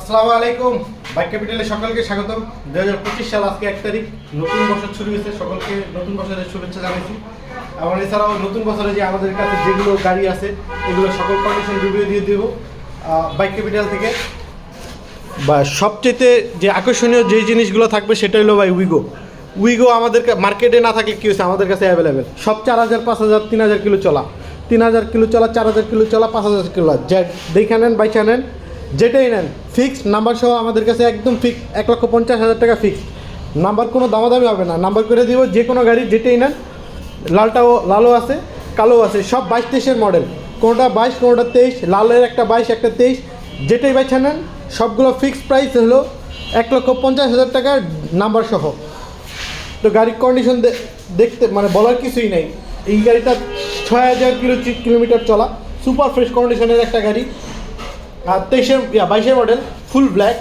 আসসালামু আলাইকুম। বাইক ক্যাপিটালে সকলকে স্বাগতম। দু হাজার পঁচিশ সাল আজকে এক তারিখ। নতুন বছর শুরু হয়েছে। সকলকে নতুন বছরের শুভেচ্ছা জানাইছি। এবং এছাড়াও নতুন বছরে যে আমাদের কাছে যেগুলো গাড়ি আছে, এগুলো সকল কন্ডিশন রিভিউ দিয়ে দেবো। বাইক ক্যাপিটাল থেকে। বা সবচেয়ে যে আকর্ষণীয় যে জিনিসগুলো থাকবে, সেটা হলো ভাই উইগো উইগো আমাদের মার্কেটে না থাকলে কী হয়েছে? আমাদের কাছে অ্যাভেলেবেল সব চার হাজার, পাঁচ হাজার, তিন হাজার কিলো চলা। তিন হাজার কিলো চলা, চার হাজার কিলো চলা, পাঁচ হাজার কিলো যা দেখে নেন, বাইচা নেন। যেটাই নেন ফিক্সড নাম্বার সহ আমাদের কাছে একদম ফিক্স এক লক্ষ পঞ্চাশ হাজার টাকা ফিক্সড নাম্বার কোনো দামাদামি হবে না নাম্বার করে দিব যে কোনো গাড়ি, যেটাই নেন, লালটাও, লালও আছে কালো আছে, সব বাইশ তেইশের মডেল কোনোটা বাইশ, কোনোটা তেইশ, লালের একটা বাইশ, একটা তেইশ, যেটাই বাইছা নেন, সবগুলো ফিক্সড প্রাইস হলো এক লক্ষ পঞ্চাশ হাজার টাকার নাম্বার সহ। তো গাড়ির কন্ডিশন দেখতে মানে বলার কিছুই নেই। এই গাড়িটা ছয় হাজার কিলো কিলোমিটার চলা সুপার ফ্রেশ কন্ডিশনের একটা গাড়ি। তেইশের, ইয়া, বাইশের মডেল ফুল ব্ল্যাক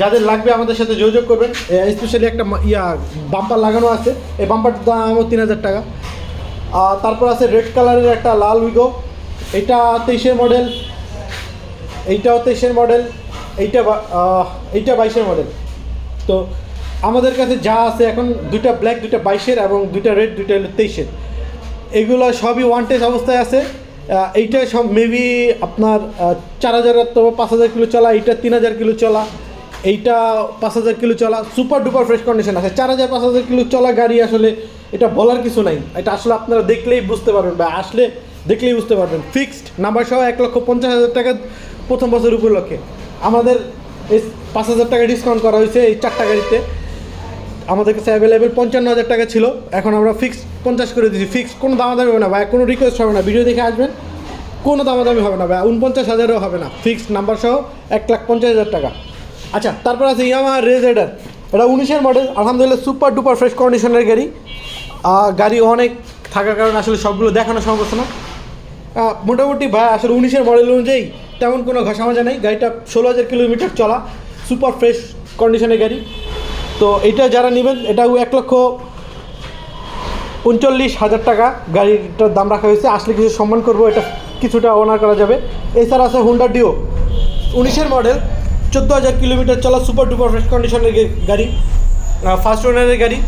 যাদের লাগবে আমাদের সাথে যোগাযোগ করবেন স্পেশালি একটা ইয়া বাম্পার লাগানো আছে। এই বাম্পারটার দাম তিন হাজার টাকা। আর তারপর আছে রেড কালারের একটা লাল উইগো এটা তেইশের মডেল এইটাও তেইশের মডেল এইটা এইটা বাইশের মডেল তো আমাদের কাছে যা আছে এখন, দুইটা ব্ল্যাক দুইটা বাইশের এবং দুইটা রেড দুইটা তেইশের। এগুলো সবই ওয়ান টেস অবস্থায় আছে। এইটা সব মেবি আপনার চার হাজার অথবা পাঁচ হাজার কিলো চলা, এইটা তিন হাজার কিলো চলা, এইটা পাঁচ হাজার কিলো চলা সুপার ডুপার ফ্রেশ কন্ডিশন আছে। চার হাজার, পাঁচ হাজার কিলো চলা গাড়ি আসলে এটা বলার কিছু নাই। এটা আসলে আপনারা দেখলেই বুঝতে পারবেন বা আসলে দেখলেই বুঝতে পারবেন। ফিক্সড নাম্বার সহ এক লক্ষ পঞ্চাশ হাজার টাকা প্রথম বছর উপলক্ষে। আমাদের এই পাঁচ হাজার টাকা ডিসকাউন্ট করা হয়েছে এই চারটা গাড়িতে। আমাদের কাছে অ্যাভেলেবেল পঞ্চান্ন হাজার টাকা ছিল। এখন আমরা ফিক্স পঞ্চাশ করে দিচ্ছি ফিক্স কোনো দামাদামি হবে না ভাই, কোনো রিকোয়েস্ট হবে না। ভিডিও দেখে আসবেন, কোনো দামাদামি হবে না ভাই উনপঞ্চাশ হাজারও হবে না। ফিক্সড নাম্বার সহ এক লাখ পঞ্চাশ হাজার টাকা। আচ্ছা তারপর আছে ইয়ামা রেজেডার এটা উনিশের মডেল আলহামদুলিল্লাহ সুপার ডুপার ফ্রেশ কন্ডিশনের গাড়ি। গাড়ি অনেক থাকার কারণে আসলে সবগুলো দেখানো সম্ভব না। মোটামুটি ভাই, আসলে উনিশের মডেল অনুযায়ী তেমন কোনো ঘষা মাজা নেই। গাড়িটা ষোলো হাজার কিলোমিটার চলা সুপার ফ্রেশ কন্ডিশনের গাড়ি। তো এটা যারা নেবেন এটাও এক লক্ষ উনচল্লিশ হাজার টাকা। গাড়িটার দাম রাখা হয়েছে। আসলে কিছু সম্মান করব, এটা কিছুটা অনার করা যাবে। এছাড়া আছে হুন্ডা ডিও উনিশের মডেল চোদ্দ হাজার কিলোমিটার চলা সুপার ডুপার ফ্রেশ কন্ডিশনের গাড়ি ফার্স্ট ওনারের গাড়ি।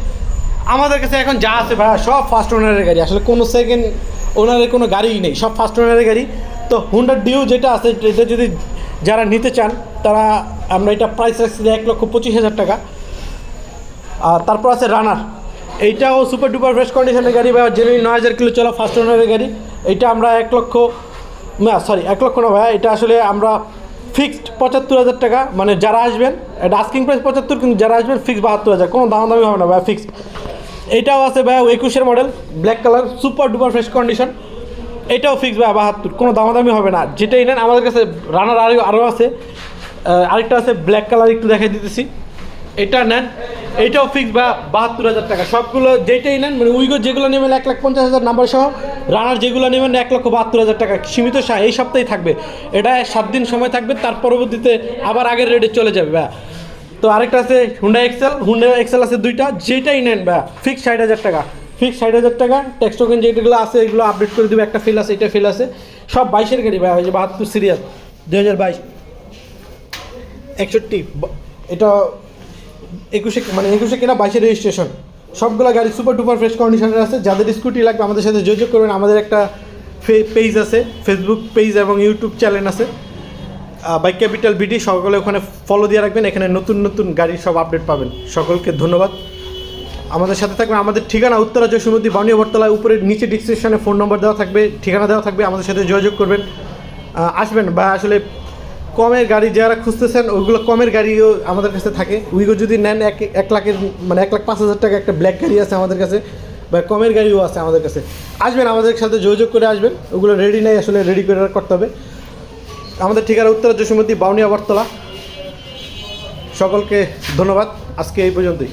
আমাদের কাছে এখন যা আছে ভাই সব ফার্স্ট ওনারের গাড়ি। আসলে কোনো সেকেন্ড ওনারের কোনো গাড়িই নেই, সব ফার্স্ট ওনারের গাড়ি। তো হুন্ডা ডিও যেটা আছে, এটা যদি যারা নিতে চান, তারা আমরা এটা প্রাইস রাখছি এক লক্ষ পঁচিশ হাজার টাকা। তারপর আছে রানার। এইটাও সুপার ডুপার ফ্রেশ কন্ডিশনের গাড়ি বা জেনুইন নয় হাজার কিলো চলা ফার্স্ট ওনারের গাড়ি। এইটা আমরা এক লক্ষ, না সরি এক লক্ষ না ভাইয়া, এটা আসলে আমরা ফিক্সড পঁচাত্তর হাজার টাকা মানে যারা আসবেন, এটা আস্কিং প্রাইস পঁচাত্তর, কিন্তু যারা আসবেন ফিক্সড বাহাত্তর হাজার, কোনো দাম দামি হবে না ভাইয়া ফিক্সড এইটাও আছে ভাইয়া একুশের model black colour super duper fresh condition এটাও ফিক্সড ভাইয়া, বাহাত্তর, কোনো দামাদামি হবে না। যেটাই নেন, আমাদের কাছে রানার আরও আরও আছে। আরেকটা আছে ব্ল্যাক কালার একটু দেখাই দিতেছি। এটা নেন এইটাও ফিক্স বা বাহাত্তর হাজার টাকা। সবগুলো যেটাই নেন মানে উইগো যেগুলো নেবেন এক লাখ পঞ্চাশ হাজার নাম্বার সহ রানার যেগুলো নেবেন এক লক্ষ বাহাত্তর হাজার টাকা। সীমিত সা এই সপ্তাহেই থাকবে। এটা সাত দিন সময় থাকবে, তার পরবর্তীতে আবার আগের রেটে চলে যাবে, ভাই। তো আরেকটা আছে হুন্ডা এক্সেল হুন্ডা এক্সেল আছে দুইটা। যেটাই নেন, ভাই ফিক্স ষাট হাজার টাকা। ফিক্স ষাট হাজার টাকা ট্যাক্স টোকেন যেগুলো আছে, এগুলো আপডেট করে দেবে। একটা ফিল আছে, এটা ফিল আছে। সব বাইশের গাড়ি, ভাই যে বাহাত্তর সিরিয়াল দু হাজার বাইশ। একষট্টি এটা একুশে মানে একুশে কেনা বাইশে রেজিস্ট্রেশন সবগুলো গাড়ি সুপার ডুপার ফ্রেশ কন্ডিশনের আছে। যাদের স্কুটি লাগবে আমাদের সাথে যোগাযোগ করবেন। আমাদের একটা পেজ আছে ফেসবুক পেজ এবং ইউটিউব চ্যানেল আছে। বাইক ক্যাপিটাল বিডি সকলে ওখানে ফলো দিয়ে রাখবেন। এখানে নতুন নতুন গাড়ির সব আপডেট পাবেন। সকলকে ধন্যবাদ। আমাদের সাথে থাকবেন আমাদের ঠিকানা উত্তরা যশোমতি বানিয়া বটতলায় উপরে নিচে ডিসক্রিপশনে ফোন নম্বর দেওয়া থাকবে, ঠিকানা দেওয়া থাকবে। আমাদের সাথে যোগাযোগ করবেন। আসবেন বা আসলে কমের গাড়ি যারা খুঁজতেছেন ওইগুলো কমের গাড়িও আমাদের কাছে থাকে। উইগো যদি নেন এক এক লাখের মানে এক লাখ পাঁচ হাজার টাকা একটা ব্ল্যাক গাড়ি আছে আমাদের কাছে, বা কমের গাড়িও আছে আমাদের কাছে। আসবেন, আমাদের সাথে যোগাযোগ করে আসবেন। ওগুলো রেডি নাই, আসলে রেডি করে করতে হবে। আমাদের ঠিকানা উত্তর যশুমতি বাউনিয়া বটতলা সকলকে ধন্যবাদ। আজকে এই পর্যন্তই।